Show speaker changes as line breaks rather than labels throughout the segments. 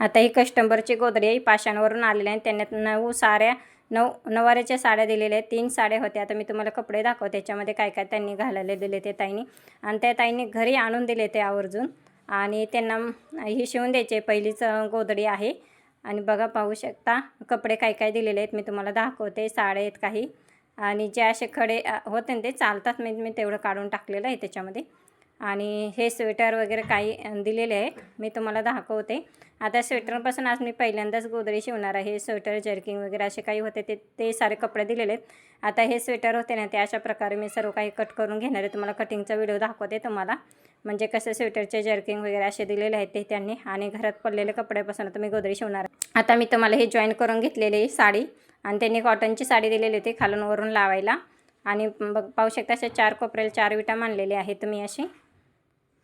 आता ही कस्टंबरची गोदडी आहे पाषाणवरून आलेली आहे. त्यांना नऊ साड्या नऊ नवाऱ्याच्या साड्या दिलेल्या आहेत. तीन साड्या होत्या. आता मी तुम्हाला कपडे दाखवते. त्याच्यामध्ये काय काय त्यांनी घालायला दिले ते ताईंनी. आणि त्या ताईंनी घरी आणून दिले ते आवर्जून. आणि त्यांना ही शिवून द्यायचे. पहिलीच गोदडी आहे. आणि बघा पाहू शकता कपडे काय काय दिलेले आहेत. मी तुम्हाला दाखवते. साड्या आहेत काही. आणि जे असे खडे होते ना ते चालतात. मी मी तेवढं काढून टाकलेलं आहे त्याच्यामध्ये. आणि हे स्वेटर वगैरे काही दिलेले आहेत. मी तुम्हाला दाखवते. आता स्वेटरपासून आज मी पहिल्यांदाच गोदरे शिवणार आहे. स्वेटर जर्किंग वगैरे असे काही होते ते ते सारे कपडे दिलेले आहेत. आता हे स्वेटर होते ना ते अशा प्रकारे मी सर्व काही कट करून घेणार आहे. तुम्हाला कटिंगचा व्हिडिओ दाखवते तुम्हाला. म्हणजे कसं स्वेटरचे जर्किंग वगैरे असे दिलेले आहेत ते त्यांनी. आणि घरात पडलेले कपड्यापासून आता मी शिवणार आहे. आता मी तुम्हाला हे जॉईन करून घेतलेली साडी. आणि त्यांनी कॉटनची साडी दिलेली होती खालून वरून लावायला. आणि बघ पाहू शकता अशा चार कोपऱ्याला चार विटा मांडलेले आहेत मी अशी.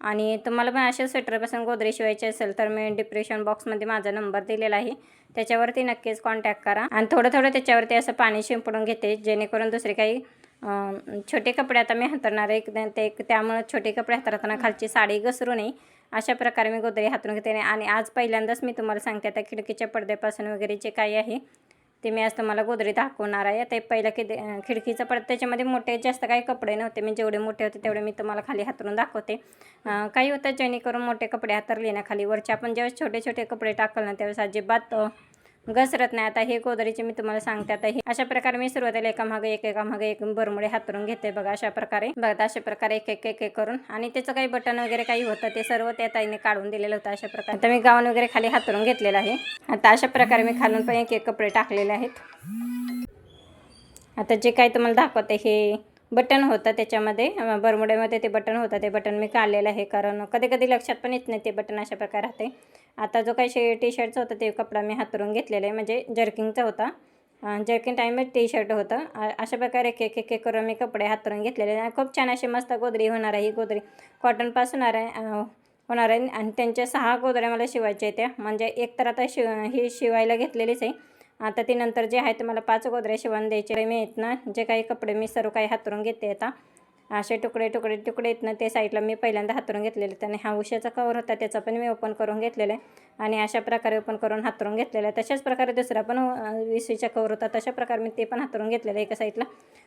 आणि तुम्हाला पण अशा स्वेटरपासून गोदरे शिवायची असेल तर मी डिप्रेशन बॉक्समध्ये माझा नंबर दिलेला आहे. त्याच्यावरती नक्कीच कॉन्टॅक्ट करा. आणि थोडं थोडं त्याच्यावरती असं पाणी शिंपडून घेते जेणेकरून दुसरे काही छोटे कपडे आता मी हातरणार आहे. ते त्यामुळं छोटे कपडे हातरताना खालची साडी घसरू नये. अशा प्रकारे मी गोदरे हातरून घेते आणि आज पहिल्यांदाच मी तुम्हाला सांगते आता खिडकीच्या पडद्यापासून वगैरे जे काही आहे ते मी आज तुम्हाला गोदरी दाखवणार आहे. ते पहिलं किद खिडकीचं पडत. त्याच्यामध्ये मोठे जास्त काही कपडे नव्हते. मी जेवढे मोठे होते तेवढे मी तुम्हाला खाली हातरून दाखवते. काही होतं जेणेकरून मोठे कपडे हातरले ना खाली. वरचे आपण ज्यावेळेस छोटे छोटे कपडे टाकल ना त्यावेळेस अजिबात घसरत नाही. आता हे गोदरीचे मी तुम्हाला सांगते. आता हे अशा प्रकारे मी सुरुवातीला एका मागे एक एका मागे एक बरमुडे हातरून घेते बघा अशा प्रकारे. बघा अशा प्रकारे एक एक एक करून. आणि त्याचं काही बटन वगैरे काही होतं ते सर्व त्या ताईने काढून दिलेलं होतं अशा प्रकारे. आता मी गाऊन वगैरे खाली हातरून घेतलेलं आहे. आता अशा प्रकारे मी खालून पण एक एक कपडे टाकलेले आहेत. आता जे काही तुम्हाला दाखवते हे बटन होतं त्याच्यामध्ये बरमुड्यामध्ये ते बटन होतं ते बटन मी काढलेलं आहे. कारण कधी कधी लक्षात पण येत नाही ते बटन अशा प्रकारे राहते. आता जो काही शे टी शर्टचं होतं ते कपडा मी हातरून घेतलेला आहे म्हणजे जर्किंगचा होता. जर्किंग टाईम टी शर्ट होतं. अशा प्रकारे एक एक एक एक करून मी कपडे हातरून घेतलेले आहे. आणि खूप छान अशी मस्त गोदरी होणार आहे ही गोदरी कॉटनपासून होणार आहे होणार आहे. आणि त्यांच्या सहा गोदऱ्या मला शिवायच्या आहेत त्या. म्हणजे एक तर आता शिव ही शिवायला घेतलेलीच आहे. आता ती नंतर जे आहे ते मला पाच गोदऱ्या शिवून द्यायचे. मी आहेत ना जे काही कपडे मी सर्व काही हातरून घेते आता असे तुकडे तुकडे तुकडे आहेत ना ते साईडला मी पहिल्यांदा हातरून घेतलेले त्याने हा उशाचा कवर होता त्याचा पण मी ओपन करून घेतलेला आहे. आणि अशा प्रकारे ओपन करून हातरून घेतलेला आहे. तशाच प्रकारे दुसरा पण विसवीचा कवर होता तशा प्रकारे मी ते पण हातरून घेतलेलं आहे एका साईडला.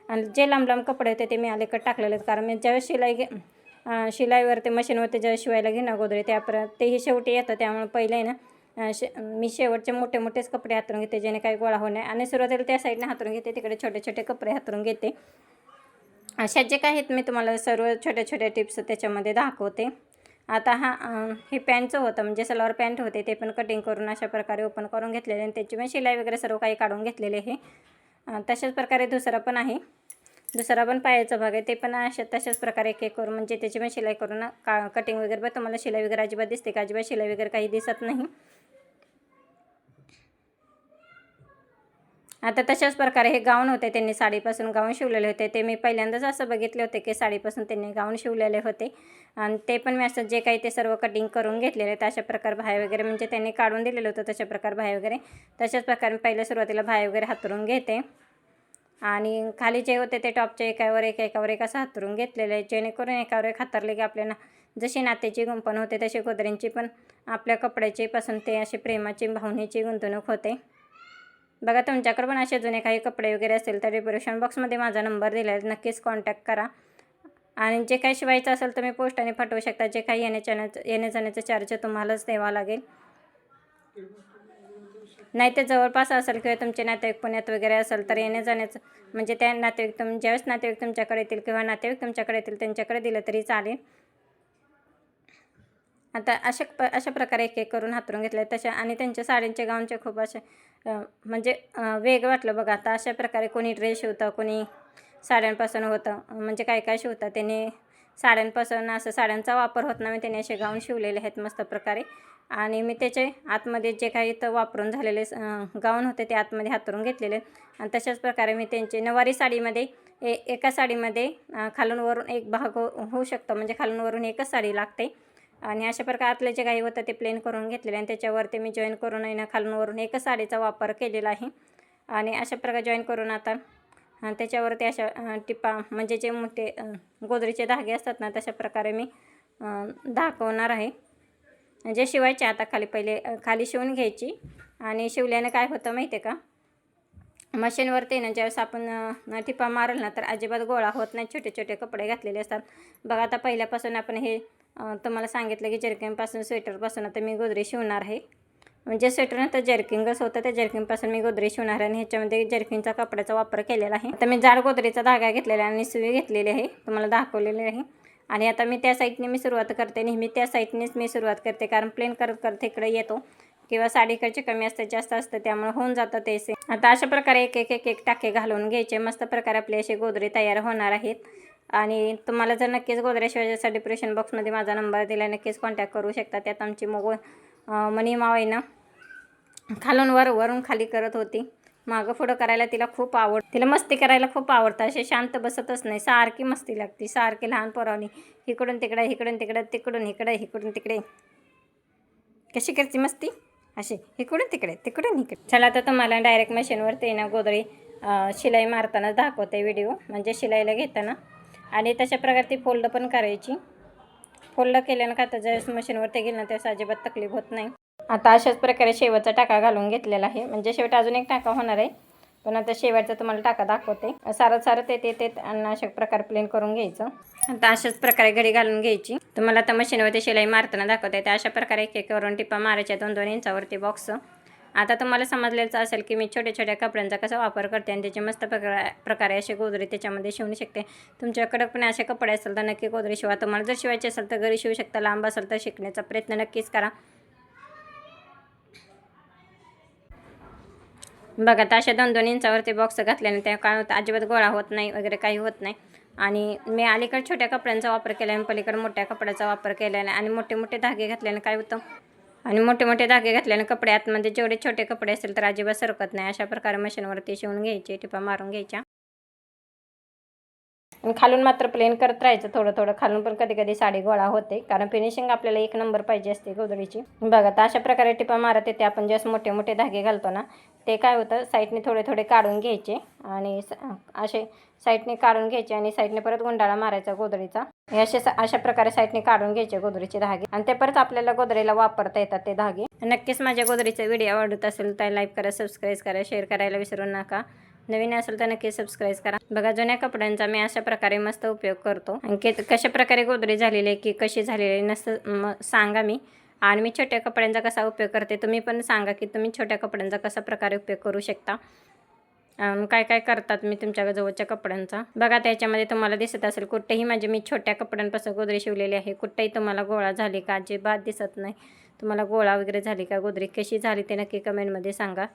आणि जे लांब लांब कपडे होते ते मी अलीकडे टाकलेले आहेत. कारण मी ज्यावेळेस शिलाई घे शिलाईवर ते मशीनवरती ज्यावेळेस शिवायला घेणं अगोदर त्यापर तेही शेवटी येतं. त्यामुळे पहिले आहे ना शे मी शेवटचे मोठे मोठेच कपडे हातरून घेते जेणे काही गोळा होणे आणि सुरुवातीला त्या साईडने हातरून घेते तिकडे छोटे छोटे कपडे हातरून घेते. अशा जे काही आहेत मी तुम्हाला सर्व छोट्या छोट्या टिप्स त्याच्यामध्ये दाखवते. आता हा हे पॅन्टचं होतं म्हणजे सलवार पॅन्ट होते ते पण कटिंग करून अशा प्रकारे ओपन करून घेतलेले आणि त्याची पण शिलाई वगैरे सर्व काही काढून घेतलेले आहे तशाच प्रकारे दुसरा पण आहे. दुसरा पण पायाचा भाग आहे ते पण अशा तशाच प्रकारे एक एक करून म्हणजे त्याची पण शिलाई करून का कटिंग वगैरे पण तुम्हाला शिलाई वगैरे अजिबात दिसते का? अजिबात शिलाई वगैरे काही दिसत नाही. आता तशाच प्रकारे हे गाऊन होते त्यांनी साडीपासून गाऊन शिवलेले होते. ते मी पहिल्यांदाच असं बघितले होते की साडीपासून त्यांनी गाऊन शिवलेले होते. आणि ते पण मी असं जे काही ते सर्व कटिंग करून घेतलेले आहेत अशा प्रकार भाय वगैरे म्हणजे त्यांनी काढून दिलेलं होतं तशा प्रकार भाय वगैरे. तशाच प्रकारे मी पहिल्या सुरुवातीला भाय वगैरे हातरून घेते. आणि खाली जे होते ते टॉपच्या एकावर एक एकावर एक असं हातरून घेतलेलं आहे जेणेकरून एकावर एक हातरले की आपल्याला जशी नात्याची गुंपण होते तशी गोदऱ्यांची पण आपल्या कपड्याची पासून ते अशी प्रेमाची भावनेची गुंतवणूक होते. बघा तुमच्याकडे पण असे जुने काही कपडे वगैरे असेल तर डिप्रेशन बॉक्समध्ये माझा नंबर दिला आहे नक्कीच कॉन्टॅक्ट करा. आणि जे काही शिवायचं असेल तुम्ही पोस्टाने पाठवू शकता. जे काही येण्या जाण्याचं येण्या जाण्याचं चार्ज तुम्हालाच द्यावा लागेल. नाही ते जवळपास असेल किंवा तुमचे नातेवाईक पुण्यात वगैरे असेल तर येण्या जाण्याचं म्हणजे त्या नातेवाईक तुम ज्यावेळेस नातेवाईक तुमच्याकडे येतील किंवा नातेवाईक तुमच्याकडे येतील त्यांच्याकडे दिलं तरी चालेल. आता अशा प अशा प्रकारे एक एक करून हातरून घेतले तशा आणि त्यांच्या साड्यांचे गाऊनचे खूप असे म्हणजे वेग वेगळं वाटलं बघा. आता अशा प्रकारे कोणी ड्रेस शिवतं कोणी साड्यांपासून होतं. म्हणजे काय काय शिवतं त्यांनी? साड्यांपासून असं साड्यांचा वापर होत नाही त्यांनी असे गाऊन शिवलेले आहेत मस्त प्रकारे. आणि मी त्याचे आतमध्ये जे काही तर वापरून झालेले गाऊन होते ते आतमध्ये हातरून घेतलेले. आहेत. आणि तशाच प्रकारे मी त्यांचे नवारी साडीमध्ये ए एका साडीमध्ये खालूनवरून खालून वरून एक भाग हो होऊ शकतो. म्हणजे खालून वरून एकच साडी लागते. आणि अशा प्रकारे जे काही होतं ते प्लेन करून घेतलेले. आणि त्याच्यावरती मी जॉईन करून आहे ना खालून वरून एकच साडीचा वापर केलेला आहे. आणि अशा प्रकारे जॉईन करून आता त्याच्यावरती अशा टिपा म्हणजे जे मोठे गोदरीचे धागे असतात ना तशा प्रकारे मी दाखवणार आहे. जे शिवायचे आता खाली पहिले खाली शिवून घ्यायची. आणि शिवल्यानं काय होतं माहिती आहे का? मशीनवरती ना ज्यावेळेस आपण टिपा मारल ना तर अजिबात गोळा होत नाही. छोटे छोटे कपडे घातलेले असतात. बघा आता पहिल्यापासून आपण हे तुम्हाला सांगितलं की जर्किंगपासून स्वेटरपासून आता मी गोदरेज शिवणार आहे. म्हणजे स्वेटर नंतर जर्किंगच होतं त्या जर्किंगपासून मी गोदरेज शिवणार आहे आणि ह्याच्यामध्ये जर्किंगचा कपड्याचा वापर केलेला आहे. आता मी जाड गोदरेजचा धागा घेतलेला आहे आणि सुई घेतलेली आहे तुम्हाला दाखवलेली आहे. आणि आता मी त्या साईडने मी सुरुवात करते नेहमी त्या साईडनेच मी सुरुवात करते कारण प्लेन करत करत इकडे येतो. किंवा साडीकडचे कमी असते जास्त असतं त्यामुळे होऊन जातं ते आता अशा प्रकारे एक एक एक एक टाके घालून घ्यायचे. मस्त प्रकारे आपले असे गोदरे तयार होणार आहेत. आणि तुम्हाला जर नक्कीच गोदरेज शिवायच्या डिप्रेशन बॉक्समध्ये माझा नंबर दिला नक्कीच कॉन्टॅक्ट करू शकता. त्यात आमची मग मनी मावाईनं खालून वर वरून खाली करत होती. मागं पुढं करायला तिला खूप आवड तिला मस्ती करायला खूप आवडतं. असे शांत बसतच नाही. सारखी मस्ती लागते. सारखी लहान पोरावणी. इकडून तिकडं इकडून तिकडं तिकडून इकडं इकडून तिकडे. कशी करते मस्ती? अशी. इकडून तिकडे तिकडून इकडे. चला तर तुम्हाला डायरेक्ट मशीनवरती ना गोदरी शिलाई मारताना दाखवते व्हिडिओ म्हणजे शिलाईला घेताना. आणि तशा प्रकारे ती फोल्ड पण करायची. फोल्ड केल्यानं का तर ज्यावेळेस मशीनवरती गेलं ना त्यावेळेस अजिबात तकलीफ होत नाही. आता अशाच प्रकारे शेवटचा टाका घालून घेतलेला आहे. म्हणजे शेवट अजून एक टाका होणार आहे. पण आता शेवटचा तुम्हाला टाका दाखवते. सारं सारं ते ते ते आणि अशा प्रकारे प्लेन करून घ्यायचं. आता अशाच प्रकारे घडी घालून घ्यायची. तुम्हाला आता मशीनवरती शिलाई मारताना दाखवते. ते अशा प्रकारे एक एक करून टिपा मारायच्या. दोन दोन इंचावरती बॉक्स आता तुम्हाला समजलेलंच असेल की मी छोट्या छोट्या कपड्यांचा कसा वापर करते आणि त्याचे मस्त प्रकार प्रकारे असे गोदरी त्याच्यामध्ये शिवू शकते. तुमच्याकडे पण असे कपडे असेल तर नक्की गोदरी शिवा. तुम्हाला जर शिवायचे असेल तर घरी शिवू शकता. लांब असेल तर शिकण्याचा प्रयत्न नक्कीच करा. बघा तर अशा दोन दोन इंचावरती बॉक्स घातल्याने त्या काय होतं? अजिबात गोळा होत नाही वगैरे काही होत नाही. आणि मी अलीकडे छोट्या कपड्यांचा वापर केला आणि पलीकडे मोठ्या कपड्याचा वापर केलेला आहे आणि मोठे मोठे धागे घातल्याने काय होतं? आणि मोठे मोठे धागे घातल्याने कपडे आतमध्ये जेवढे छोटे कपडे असेल तर अजिबात सरकत नाही. अशा प्रकारे मशीनवरती शिवून घ्यायचे टिपा मारून घ्यायच्या. आणि खालून मात्र प्लेन करत राहायचं. थोडं थोडं खालून पण कधी कधी साडी गोळा होते. कारण फिनिशिंग आपल्याला एक नंबर पाहिजे असते गोदडीची बघा तर अशा प्रकारे टिपा मारत येते. आपण जस्ट मोठे मोठे धागे घालतो ना ते काय होतं? साईडने थोडे थोडे काढून घ्यायचे आणि स- असे साईडने काढून घ्यायचे आणि साईडने परत गुंडाळा मारायचा गोदडीचा असे अशा प्रकारे साईडने काढून घ्यायचे गोदरीचे धागे. आणि ते परत आपल्याला गोदरीला वापरता येतात ते धागे. नक्कीच माझ्या गोदरीचा व्हिडिओ आवडत असेल तर लाईक करा सबस्क्राईब करा शेअर करायला विसरू नका. नवीन असेल तर नक्की सबस्क्राईब करा. बघा जुन्या कपड्यांचा मी अशा प्रकारे मस्त उपयोग करतो. आणि कशा प्रकारे गोदरी झालेली आहे की कशी झालेली आहे नसतं सांगा मी. आणि मी छोट्या कपड्यांचा कसा उपयोग करते तुम्ही पण सांगा की तुम्ही छोट्या कपड्यांचा कसा प्रकारे उपयोग करू शकता. काय काय करतात मी तुमच्या जवळच्या कपड्यांचा. बघा त्याच्यामध्ये तुम्हाला दिसत असेल कुठेही म्हणजे मी छोट्या कपड्यांपासून गोदरी शिवलेली आहे. कुठेही तुम्हाला गोळा झाली का अजिबात दिसत नाही. तुम्हाला गोळा वगैरे झाली का गोदरी कशी झाली ते नक्की कमेंटमध्ये सांगा.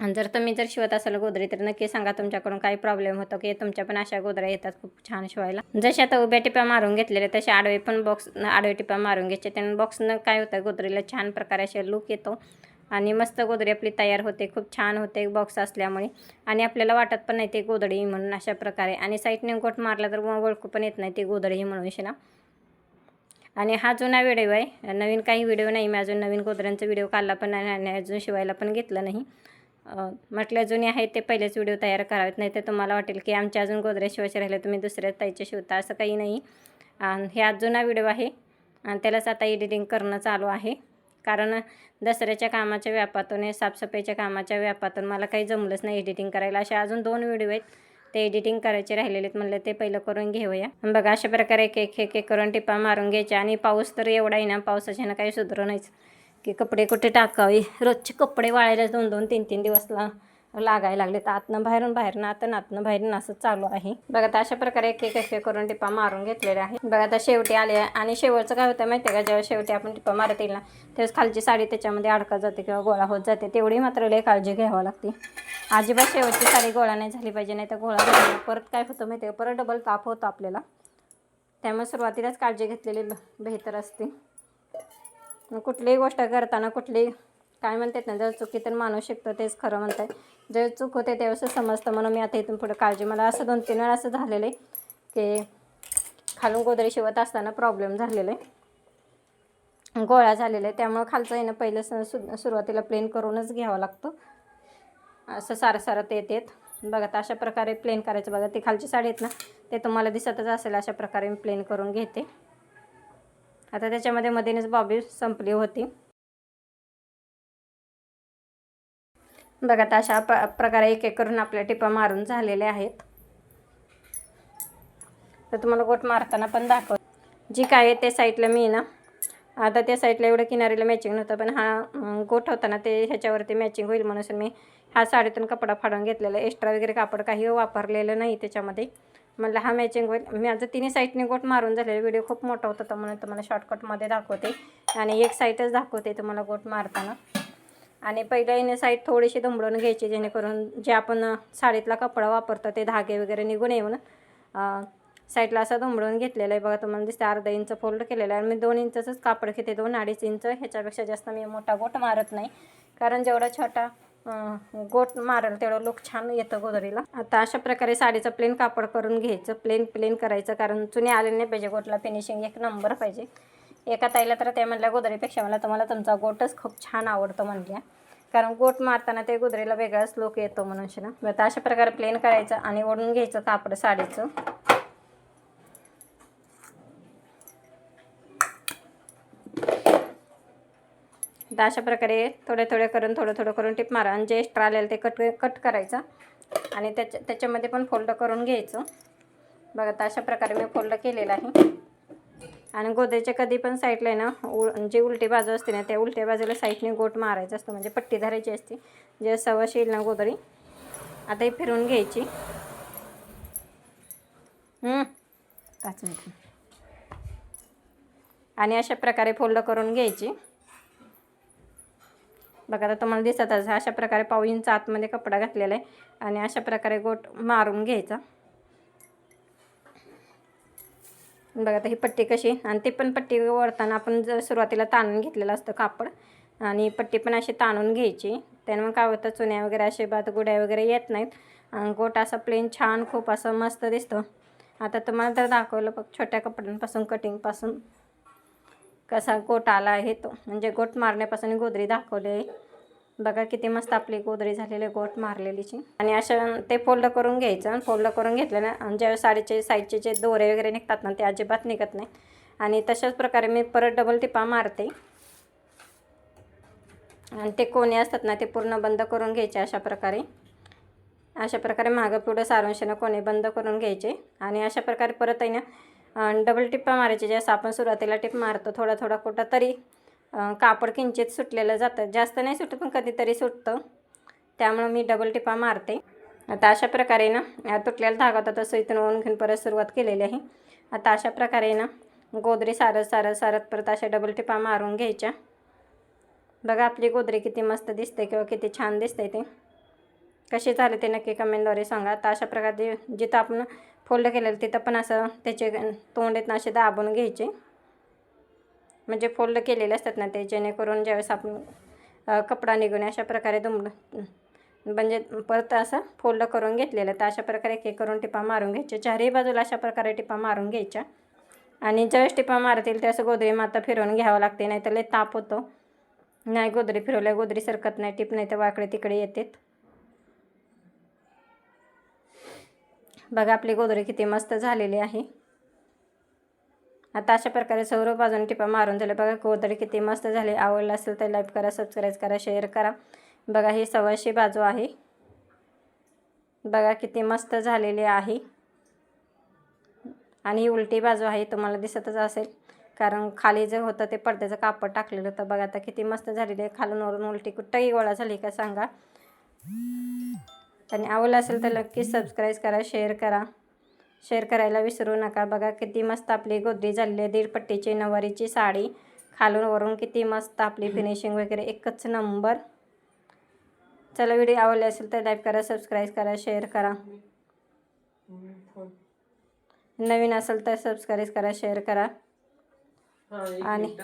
आणि जर तुम्ही जर शिवत असाल गोदरी तर नक्की सांगा तुमच्याकडून काही प्रॉब्लेम होतो की तुमच्या पण अशा गोदऱ्या येतात खूप छान शिवायला. जसे आता उभ्या टिप्या मारून घेतलेल्या तसे आडवे पण बॉक्स आडवे टिप्या मारून घ्यायचे त्यानं बॉक्सनं काय होतं गोदरीला छान प्रकारे असे लुक येतो. आणि मस्त गोदरी आपली तयार होते खूप छान होते बॉक्स असल्यामुळे. आणि आपल्याला वाटत पण नाही ते गोदडी म्हणून अशा प्रकारे. आणि साईडने गोट मारला तर ओळखू पण येत नाही ते गोदडी म्हणून शिना आणि हा जुना व्हिडिओ आहे. नवीन काही व्हिडिओ नाही. मी अजून नवीन गोदऱ्यांचा व्हिडिओ काढला पण नाही आणि अजून शिवायला पण घेतलं नाही. म्हटलं जुने आहेत ते पहिलेच व्हिडिओ तयार करावेत. नाही तर तुम्हाला वाटेल की आमच्या अजून गोदऱ्या शिवायचे राहिले तुम्ही दुसऱ्या ताईचे शिवता असं काही नाही. आणि हे आज जुना व्हिडिओ आहे. आणि त्यालाच आता एडिटिंग करणं चालू आहे. कारण दसऱ्याच्या कामाच्या व्यापातून हे साफसफाईच्या कामाच्या व्यापातून मला काही जमलंच नाही एडिटिंग करायला. असे अजून दोन व्हिडिओ आहेत. ते एडिटिंग करायचे राहिलेले आहेत म्हणलं ते पहिलं करून घेऊया. बघा अशा प्रकारे एक एक एक करून टिपा मारून घ्यायचे आणि पाऊस तर एवढा आहे ना पावसाच्यानं काही सुधरू नाहीच. की कपडे कुठे टाकावे? रोजचे कपडे वाळायला दोन दोन तीन तीन दिवसला. लागायला लागले. तर आतनं बाहेरून बाहेरनं आतनं आतनं बाहेरून असं चालू आहे. बघा आता अशा प्रकारे एक एक एक करून टिपा मारून घेतलेल्या आहे बघा आता शेवटी आले आणि शेवटचं काय होतं माहिती आहे का? जेव्हा शेवटी आपण टिपा मारत येईल ना तेव्हाच खालची साडी त्याच्यामध्ये अडकत जाते किंवा गोळा होत जाते. तेवढी मात्र लय काळजी घ्यावी लागते. अजिबात शेवटची साडी गोळा नाही झाली पाहिजे नाही तर गोळा परत काय होतं माहिती आहे का? परत डबल ताप होतो आपल्याला. त्यामुळे सुरुवातीलाच काळजी घेतलेली बेहतर असते. कुठलीही गोष्ट करताना कुठली काय म्हणतात ना जर चुकी तर माणूस शिकतो तेच खरं म्हणत आहे जेव्हा चूक होते त्यावेळेस समजतं म्हणून मी आता इथून पुढे काळजी मला असं दोन तीन वेळा असं झालेलं आहे की खालून गोदरी शिवत असताना प्रॉब्लेम झालेला आहे गोळा झालेला आहे त्यामुळं खालचं आहे ना पहिलं स सु सुरुवातीला प्लेन करूनच घ्यावं लागतं. असं सारं सारं ते येत बघा तर अशा प्रकारे प्लेन करायचं. बघा ती खालची साडी आहेत ना ते तुम्हाला दिसतच असेल अशा प्रकारे मी प्लेन करून घेते. आता त्याच्यामध्ये मध्येच बॉबी संपली होती. बघा आता अशा प प्रकारे एक एक करून आपल्या टिपा मारून झालेल्या आहेत. तर तुम्हाला गोट मारताना पण दाखव जी काय आहे ते साईडला मी ना आता त्या साईडला एवढं किनारीला मॅचिंग नव्हतं पण हा गोठ गोट होता ना ते ह्याच्यावरती मॅचिंग होईल म्हणून मी हा साडीतून कपडा फाडून घेतलेला. एक्स्ट्रा वगैरे कापड काही वापरलेलं नाही त्याच्यामध्ये. म्हणलं हा मॅचिंग होईल. माझं तिन्ही साईडने गोट मारून झालेला. व्हिडिओ खूप मोठा होता तर म्हणून तुम्हाला शॉर्टकटमध्ये दाखवते. आणि एक साईडच दाखवते तुम्हाला गोट मारताना. आणि पहिल्या येणे साईड थोडीशी दुमडून घ्यायची जेणेकरून जे आपण साडीतला कपडा वापरतो ते धागे वगैरे निघून येऊन साईडला असं दुमडून घेतलेलं आहे. बघा तुम्हाला दिसतं अर्धा इंच फोल्ड केलेलं आहे. आणि मी दोन इंचच कापड घेते. दोन अडीच इंच. ह्याच्यापेक्षा जास्त मी मोठा गोट मारत नाही. कारण जेवढा छोटा गोट मारेल तेवढं लुक छान येतं गोदरीला. आता अशा प्रकारे साडीचं प्लेन कापड करून घ्यायचं. प्लेन प्लेन करायचं. कारण चुनी आलेली नाही पाहिजे गोटला. फिनिशिंग एक नंबर पाहिजे. एका ताईला तर ते म्हणल्या गोदरीपेक्षा मला तुम्हाला तुमचा गोटच खूप छान आवडतो म्हणल्या. कारण गोट मारताना ते गोदरीला वेगळाच लोक येतो म्हणून शिना. मग आता अशा प्रकारे प्लेन करायचं आणि ओढून घ्यायचं कापड साडीचं. तर अशा प्रकारे थोडे थोडे करून थोडं थोडं करून टिप मारा आणि जे एक्स्ट्रा आलेलं ते कट कट करायचं. आणि त्याच्या त्याच्यामध्ये पण फोल्ड करून घ्यायचं. बघा तर अशा प्रकारे मी फोल्ड केलेलं आहे. आणि गोदरेच्या कधी पण साईडला आहे ना उ जी उलटी बाजू असते ना त्या उलट्या बाजूला साईडने गोट मारायचं असतं म्हणजे पट्टी धरायची असते. जे सवश येईल ना गोदरी आता ही फिरवून घ्यायची. पाच मिनिट. आणि अशा प्रकारे फोल्ड करून घ्यायची. बघा आता तुम्हाला दिसतच अशा प्रकारे पाऊ इंच आतमध्ये कपडा घातलेला आहे. आणि अशा प्रकारे गोट मारून घ्यायचा. बघा आता ही पट्टी कशी आणि ते पण पट्टी वळताना आपण जर सुरुवातीला ताणून घेतलेलं असतं कापड आणि पट्टी पण अशी ताणून घ्यायची. त्यानं मग काय होतं चुन्या वगैरे असे बात गुड्या वगैरे येत नाहीत. आणि गोट असा प्लेन छान खूप असं मस्त दिसतं. आता तुम्हाला तर दाखवलं बघ छोट्या कपड्यांपासून कटिंगपासून कसा गोट आला आहे तो. म्हणजे गोट मारण्यापासून गोदरी दाखवली आहे. बघा किती मस्त आपली गोदरी झालेली आहे गोट मारलेलीची. आणि अशा ते फोल्ड करून घ्यायचं. फोल्ड करून घेतलं ना आणि ज्या साडीचे साईडचे जे दोरे वगैरे निघतात ना ते अजिबात निघत नाही. आणि तशाच प्रकारे मी परत डबल टिपा मारते. आणि ते कोणे असतात ना ते पूर्ण बंद करून घ्यायचे अशा प्रकारे. अशा प्रकारे मागं पुढं सारांशानं कोणे बंद करून घ्यायचे. आणि अशा प्रकारे परत आहे ना डबल टिप्पा मारायचे. जसं आपण सुरुवातीला टिप मारतो थोडा थोडा कुठं तरी कापड किंचित सुटलेलं जातं. जास्त नाही सुटत पण कधीतरी सुटतं. त्यामुळं मी डबल टिपा मारते. आता अशा प्रकारे ना तुटलेला धागा होता तसं इथून ओन घेऊन परत सुरुवात केलेली आहे. आता अशा प्रकारे ना गोदरी सारत सारत सारत परत अशा डबल टिपा मारून घ्यायच्या. बघा आपली गोदरी किती मस्त दिसते किंवा किती छान दिसते ते. कशी झाले ते नक्की कमेंटद्वारे सांगा. तर अशा प्रकारे जिथं आपण फोल्ड केलेलं तिथं पण असं त्याचे तोंड तोंडेत असे दाबून घ्यायचे. म्हणजे फोल्ड केलेले असतात ना ते जेणेकरून ज्यावेळेस आपण कपडा निघून अशा प्रकारे दुम म्हणजे परत असं फोल्ड करून घेतलेलं तर अशा प्रकारे एक एक करून टिपा मारून घ्यायच्या. चारही बाजूला अशा प्रकारे टिपा मारून घ्यायच्या. आणि ज्यावेळेस टिपा मारतील त्यावेळेस गोदरी माता फिरवून घ्यावं लागते नाही तर लय ताप होतो. नाही गोदरी फिरवल्या गोदरी सरकत नाही टिप नाही तर वाकडे तिकडे येतात. बघा आपली गोदरी किती मस्त झालेली आहे. आता अशा प्रकारे सर्व बाजूने टिपा मारून झाले बघा कोदळ किती मस्त झाली. आवडलं असेल तर लाईक करा सबस्क्राईब करा शेअर करा. बघा ही सव्वाशे बाजू आहे. बघा किती मस्त झालेली आहे. आणि ही उलटी बाजू आहे तुम्हाला दिसतच असेल. कारण खाली जे होतं ते पडद्याचं कापड टाकलेलं होतं. बघा आता किती मस्त झालेली आहे. खालून वरून उलटी कुठंही गोळा झाली का सांगा. आणि आवडलं असेल तर नक्कीच सबस्क्राईब करा शेअर करा. शेअर करायला विसरू नका. बघा किती मस्त आपली गोदरी झालेली आहे. दीड पट्टीची नवारीची साडी. खालून वरून किती मस्त आपली फिनिशिंग वगैरे. एकच नंबर चला व्हिडिओ आवडले असेल तर लाईक करा सबस्क्राईब करा शेअर करा. नवीन असेल तर सबस्क्राईब करा शेअर करा. आणि-.